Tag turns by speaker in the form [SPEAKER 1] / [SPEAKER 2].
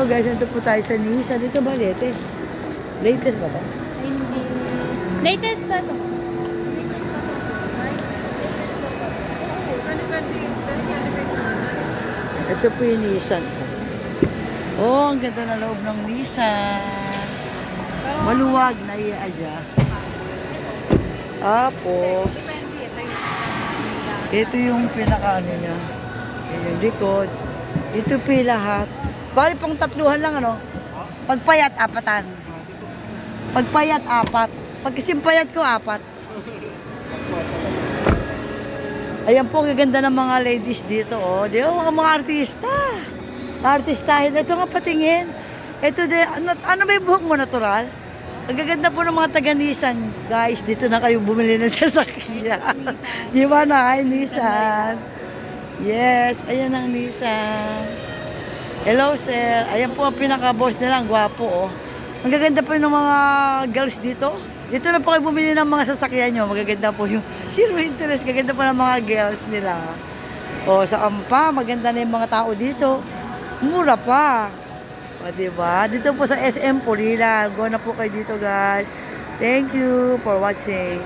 [SPEAKER 1] Hello guys, nandito po tayo sa Nissan. Dito ba latest? Latest ba to?
[SPEAKER 2] Hindi. Latest pa to.
[SPEAKER 1] Ito po yung Nissan. Oh, ang ganda na loob ng Nissan. Maluwag na i-adjust. Tapos, ito yung pinaka ano niya. Yung likod. Dito po yung lahat. Bali pang tatluhan lang ano. Pagpayat, apatan. Pagpayat, apat. Pag payat ko, apat. Ayan po, ang ganda ng mga ladies dito, oh. Di ba, mga, mga artista. Artistahin. Ito nga patingin. Ito de, ano, ano ba buhok mo, natural? Ang gaganda po ng mga taga-Nissan. Guys, dito na kayo bumili ng sasakyan. Di ba na? Ay, Nissan. Yes, ayan ang Nissan. Hello, sir. Ayan po ang pinaka-boss nila. Ang gwapo, oh. Ang gaganda po ng mga girls dito. Dito na po kayo bumili ng mga sasakyan nyo. Magaganda po yung zero interest. Gaganda po ng mga girls nila. O, sa Ampa, maganda na yung mga tao dito. Mura pa. O, diba? Dito po sa SM Purila. Go na po kayo dito, guys. Thank you for watching.